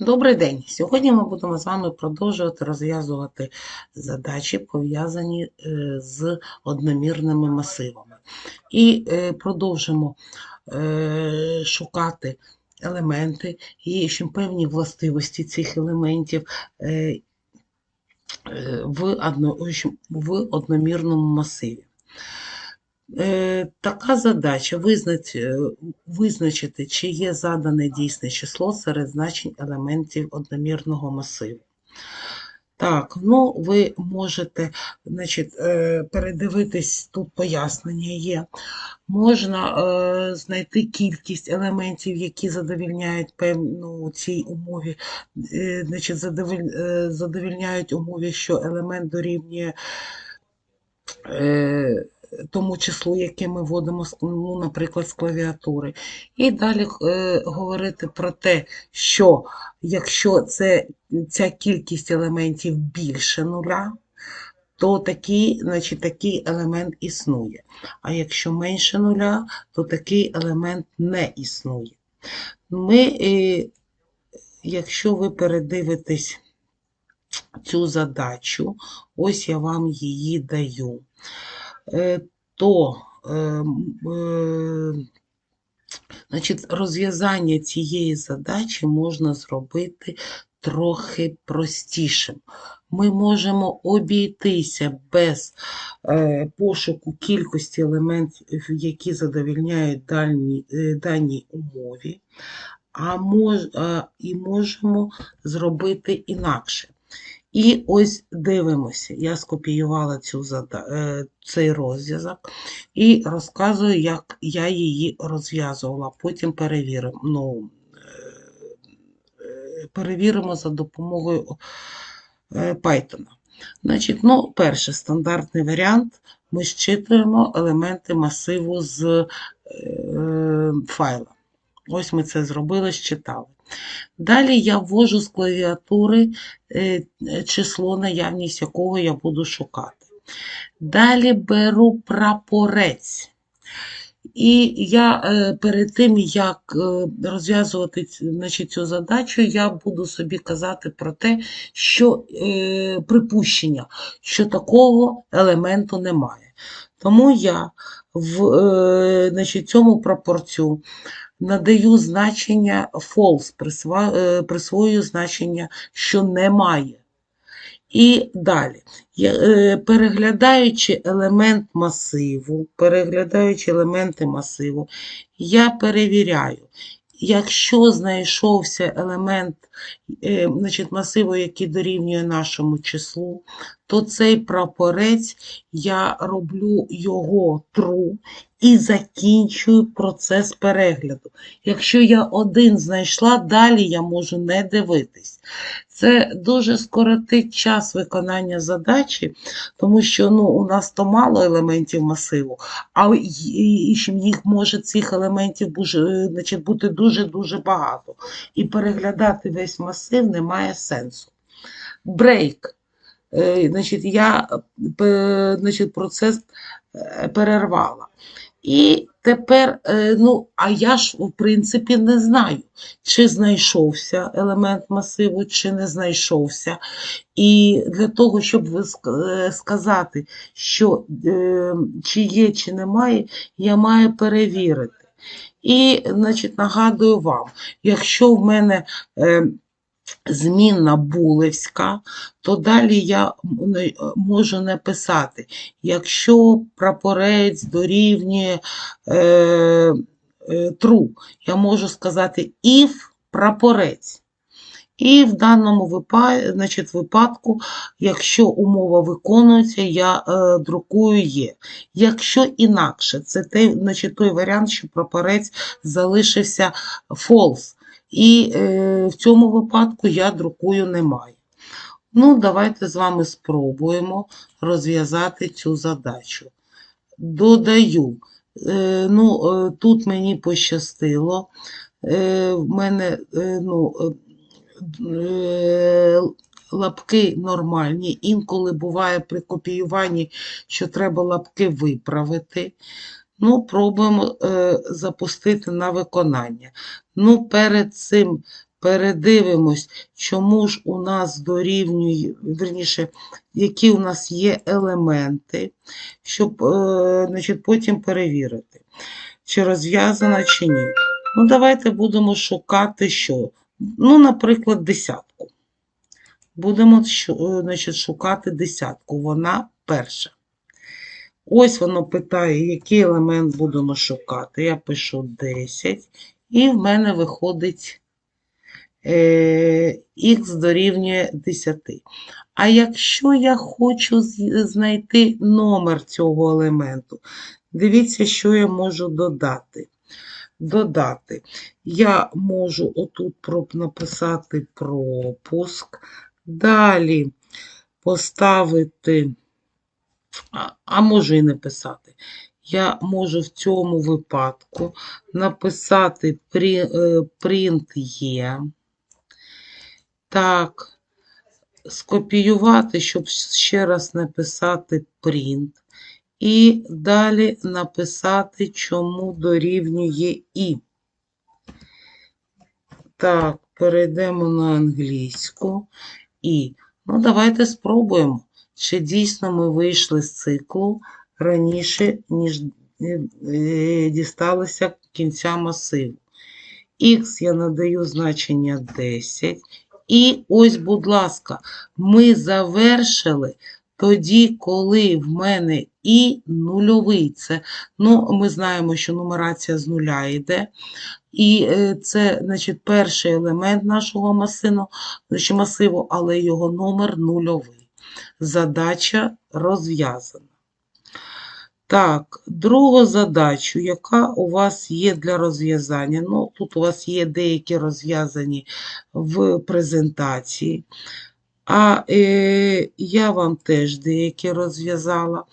Добрий день! Сьогодні ми будемо з вами продовжувати розв'язувати задачі, пов'язані е, з одномірними масивами. І е, продовжимо е, шукати елементи і ще певні властивості цих елементів в одномірному масиві. Е, така задача е, визначити, чи є задане дійсне число серед значень елементів одномірного масиву. Так, ну ви можете значить, е, передивитись, тут пояснення є. Можна знайти кількість елементів, які задовільняють певну цій умові, значить, задовіль, задовільняють умові, що елемент дорівнює. Тому числу, яке ми вводимо, ну, наприклад, з клавіатури. І далі е, говорити про те, що якщо це, ця кількість елементів більше нуля, то такий, значить, такий елемент існує. А якщо менше нуля, то такий елемент не існує. Ми, е, Якщо ви передивитесь цю задачу, ось я вам її даю. Е, то е, е, значить, розв'язання цієї задачі можна зробити трохи простішим. Ми можемо обійтися без пошуку кількості елементів, які задовільняють дані, даній умові, а мож, і можемо зробити інакше. І ось дивимося, я скопіювала цю, е, цей розв'язок і розказую, як я її розв'язувала. Потім перевіримо ну, е, перевіримо за допомогою е, Python. Значить, ну, Перший стандартний варіант. Ми щитуємо елементи масиву з е, файла. Ось ми це зробили, щитали. Далі я ввожу з клавіатури е, число, наявність якого я буду шукати. Далі беру прапорець. І я е, перед тим, як е, розв'язувати значить, цю задачу, я буду собі казати про те, що е, припущення, що такого елементу немає. Тому я в е, значить, цьому прапорцю надаю значення false, е, присвоюю значення, що немає. І далі, е, переглядаючи елемент масиву, переглядаючи елементи масиву, я перевіряю, якщо знайшовся елемент значить, масиву, який дорівнює нашому числу, то цей прапорець я роблю його true і закінчую процес перегляду. Якщо я один знайшла, далі я можу не дивитись. Це дуже скоротить час виконання задачі, тому що ну, у нас то мало елементів масиву, а їх може цих елементів значить, бути дуже-дуже багато. І переглядати весь масив немає сенсу. Брейк. Е, значить, Я е, значить, процес е, перервала. І тепер, ну, а я ж, в принципі, не знаю, чи знайшовся елемент масиву, чи не знайшовся. І для того, щоб сказати, що чи є, чи немає, я маю перевірити. І, значить, нагадую вам, якщо в мене змінна булевська, то далі я можу написати, якщо прапорець дорівнює е, е, true, я можу сказати if прапорець. І в даному випадку, якщо умова виконується, я е, друкую є. Якщо інакше, це той, варіант, що прапорець залишився false. І е, в цьому випадку я друкую немає. Ну, давайте з вами спробуємо розв'язати цю задачу. Додаю, е, ну, тут мені пощастило, в мене ну, лапки нормальні, інколи буває при копіюванні, що треба лапки виправити. Ну, пробуємо е, запустити на виконання. Ну, перед цим передивимось, чому ж у нас дорівнює, верніше, які у нас є елементи, щоб е, значить, потім перевірити, чи розв'язана, чи ні. Ну, давайте будемо шукати що? Ну, наприклад, десятку. Будемо е, значить, шукати десятку. Вона перша. Ось воно питає, який елемент будемо шукати. Я пишу 10, і в мене виходить е, х дорівнює 10. А якщо я хочу знайти номер цього елементу, дивіться, що я можу додати. Додати. Я можу отут написати пропуск, далі поставити, а, а можу і не писати. Я можу в цьому випадку написати е, print є. Так, скопіювати, щоб ще раз написати print. І далі написати, чому дорівнює і. Так, перейдемо на англійську. І. Ну, давайте спробуємо, чи дійсно ми вийшли з циклу раніше, ніж е, е, дісталися кінця масиву. Х я надаю значення 10. І ось, будь ласка, ми завершили тоді, коли в мене і нульовий. Це, ну, ми знаємо, що нумерація з нуля йде. І е, це, значить, перший елемент нашого масиву, масиву, але його номер нульовий. Задача розв'язана. Так, другу задачу, яка у вас є для розв'язання. Ну, тут у вас є деякі розв'язані в презентації. А е, я вам теж деякі розв'язала.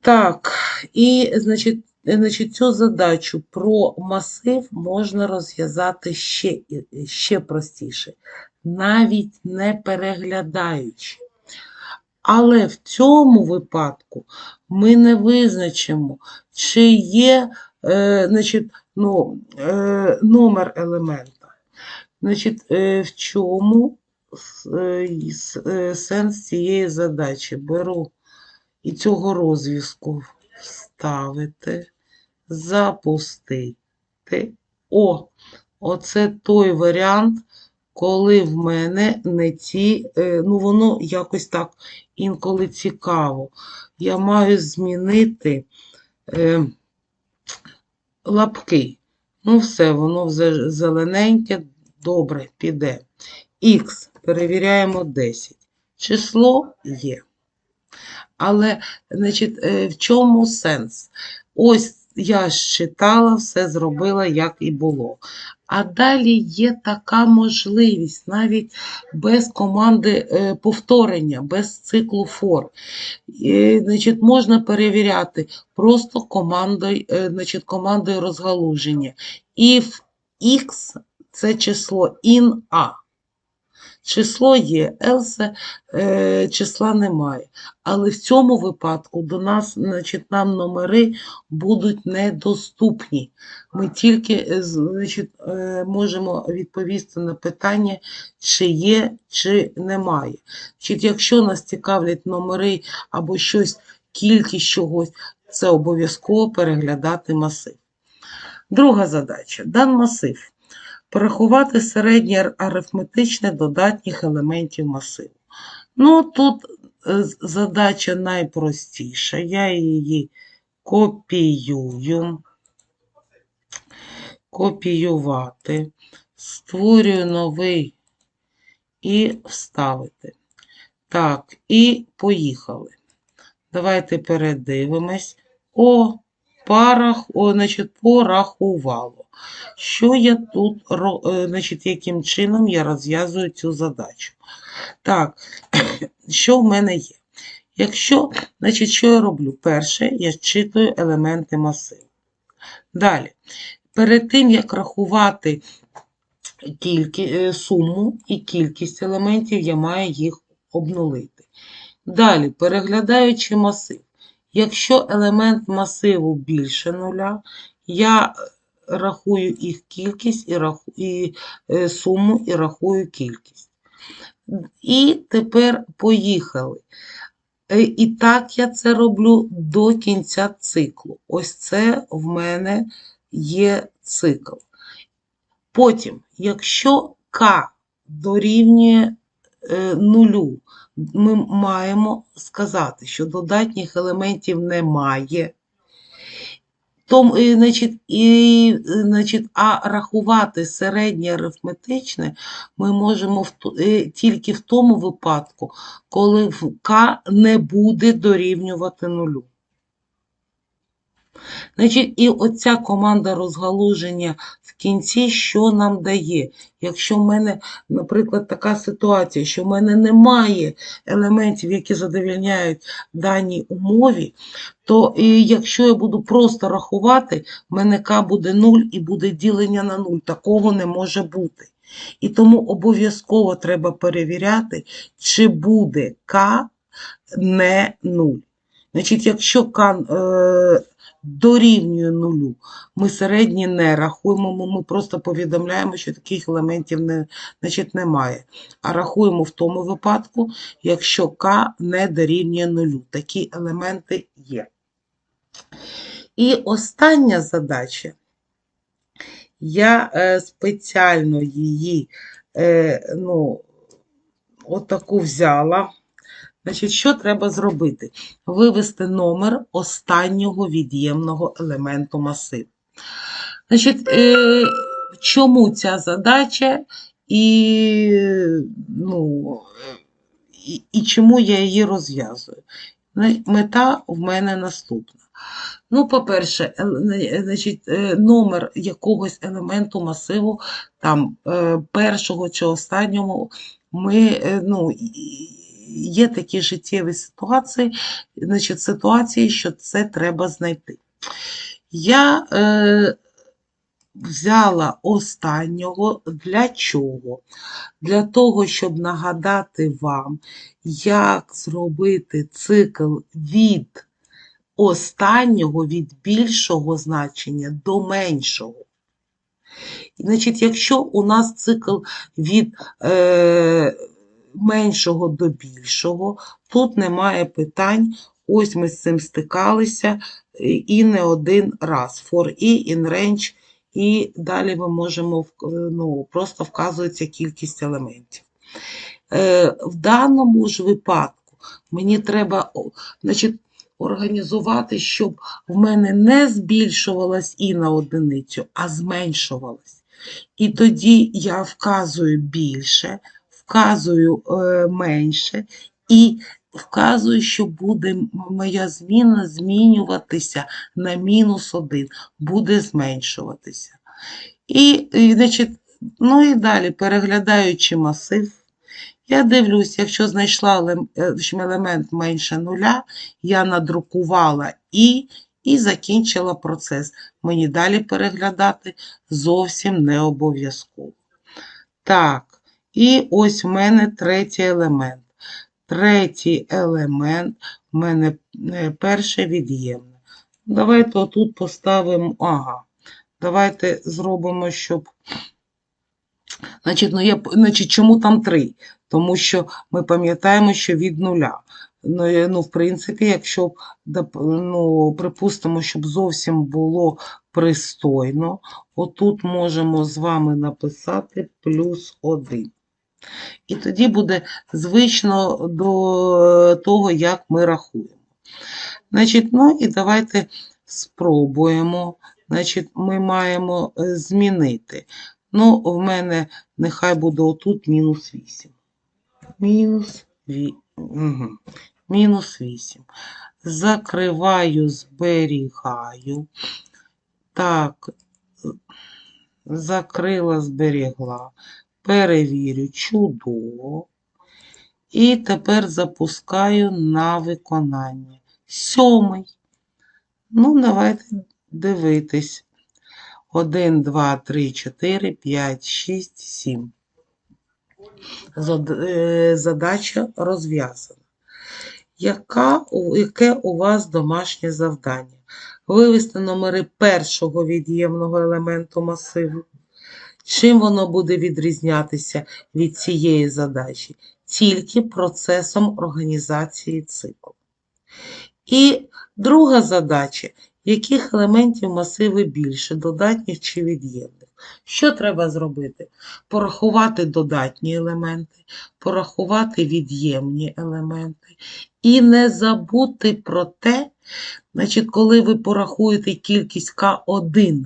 Так, і, значить, е, значить, цю задачу про масив можна розв'язати ще, ще простіше, навіть не переглядаючи. Але в цьому випадку ми не визначимо, чи є е, значить, ну, е, номер елемента. Значить, е, в чому е, е, сенс цієї задачі? Беру і цього розв'язку вставити, запустити. О, оце той варіант, коли в мене не ці, е, ну воно якось так інколи цікаво. Я маю змінити е, лапки. Ну, все, воно зелененьке, добре, піде. Х, перевіряємо 10. Число є. Але, значить, е, в чому сенс? Ось я ж читала, все зробила, як і було. А далі є така можливість, навіть без команди е, повторення, без циклу for. І, значить, можна перевіряти просто командою, е, значить, командою розгалуження. If x це число in a. Число є, else е, числа немає. Але в цьому випадку до нас, значить, нам номери будуть недоступні. Ми тільки е, значить, е, можемо відповісти на питання, чи є, чи немає. Значить, якщо нас цікавлять номери або щось, кількість чогось, це обов'язково переглядати масив. Друга задача. Дан масив. Порахувати середнє арифметичне додатніх елементів масиву. Ну, тут е, задача найпростіша. Я її копіюю. Копіювати. Створюю новий і вставити. Так, і поїхали. Давайте передивимось. О, парах, о, значить, порахувало. Що я тут, е, значить, яким чином я розв'язую цю задачу? Так, що в мене є? Якщо, значить, що я роблю? Перше, я зчитую елементи масиву. Далі, перед тим, як рахувати кількі, е, суму і кількість елементів, я маю їх обнулити. Далі, переглядаючи масив. Якщо елемент масиву більше нуля, я рахую їх кількість і, раху, і е, суму і рахую кількість. І тепер поїхали. Е, І так я це роблю до кінця циклу. Ось це в мене є цикл. Потім, якщо К дорівнює е, нулю, ми маємо сказати, що додатніх елементів немає. Том, і, значить, і, значить, а рахувати середнє арифметичне ми можемо в, е, тільки в тому випадку, коли К не буде дорівнювати нулю. Значить, і оця команда розгалуження в кінці, що нам дає? Якщо в мене, наприклад, така ситуація, що в мене немає елементів, які задовільняють даній умові, то і якщо я буду просто рахувати, в мене К буде 0 і буде ділення на 0. Такого не може бути. І тому обов'язково треба перевіряти, чи буде К не 0. Значить, якщо К е, дорівнює нулю, ми середні не рахуємо, ми просто повідомляємо, що таких елементів не, значить, немає. А рахуємо в тому випадку, якщо К не дорівнює нулю. Такі елементи є. І остання задача. Я е, спеціально її е, ну, отаку взяла. Значить, що треба зробити? Вивести номер останнього від'ємного елементу масиву. Значить, е, чому ця задача і, ну, і, і чому я її розв'язую? Мета в мене наступна. Ну, по-перше, е, значить, е, номер якогось елементу масиву, там, першого чи останнього, ми, ну, є такі життєві ситуації, значить, ситуації, що це треба знайти. Я е, взяла останнього для чого? Для того, щоб нагадати вам, як зробити цикл від останнього, від більшого значення до меншого. Значить, якщо у нас цикл від е, меншого до більшого, тут немає питань. Ось ми з цим стикалися е, і не один раз. For i, in range, і далі ми можемо ну, просто вказується кількість елементів. Е, в даному ж випадку мені треба значить, організувати, щоб в мене не збільшувалась і на одиницю, а зменшувалась. І тоді я вказую більше, вказую е, менше і вказую, що буде моя зміна змінюватися на мінус один, буде зменшуватися. І, значить, ну і далі, переглядаючи масив, я дивлюсь, якщо знайшла е, елемент менше нуля, я надрукувала і, і закінчила процес. Мені далі переглядати зовсім не обов'язково. Так, і ось в мене третій елемент. Третій елемент в мене е, перше від'ємне. Давайте отут поставимо, ага. Давайте зробимо, щоб. Значить, ну, я, значить, чому там три? Тому що ми пам'ятаємо, що від нуля. Ну, ну, в принципі, якщо ну, припустимо, щоб зовсім було пристойно, отут можемо з вами написати плюс один. І тоді буде звично до того, як ми рахуємо. Значить, ну і давайте спробуємо. Значить, ми маємо е, змінити. Ну, в мене нехай буде отут мінус 8. Мінус, ві... угу. мінус 8. Закриваю, зберігаю. Так, закрила, зберігла. Перевірю, чудово. І тепер запускаю на виконання. Сьомий. Ну, давайте дивитись. 1, 2, 3, 4, 5, 6, 7. Е, Задача розв'язана. Яка, яке у вас домашнє завдання? вивести номери першого від'ємного елементу масиву. Чим воно буде відрізнятися від цієї задачі? Тільки процесом організації циклу. І друга задача, яких елементів масиви більше, додатніх чи від'ємних? Що треба зробити? Порахувати додатні елементи, порахувати від'ємні елементи і не забути про те, значить, коли ви порахуєте кількість К1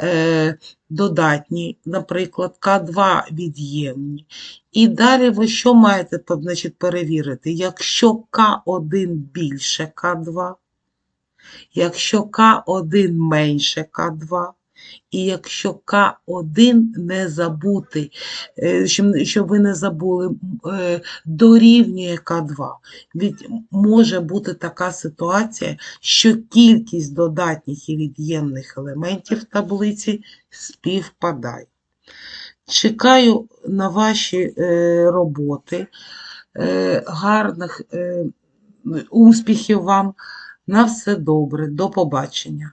е, додатні, наприклад, К2 від'ємні, і далі ви що маєте значить, перевірити? Якщо К1 більше К2, якщо К1 менше К2, і якщо К1 не забути, е, щоб, ви не забули, е, дорівнює К2. Від, може бути така ситуація, що кількість додатніх і від'ємних елементів в таблиці співпадає. Чекаю на ваші е, роботи. Гарних успіхів вам. На все добре. До побачення.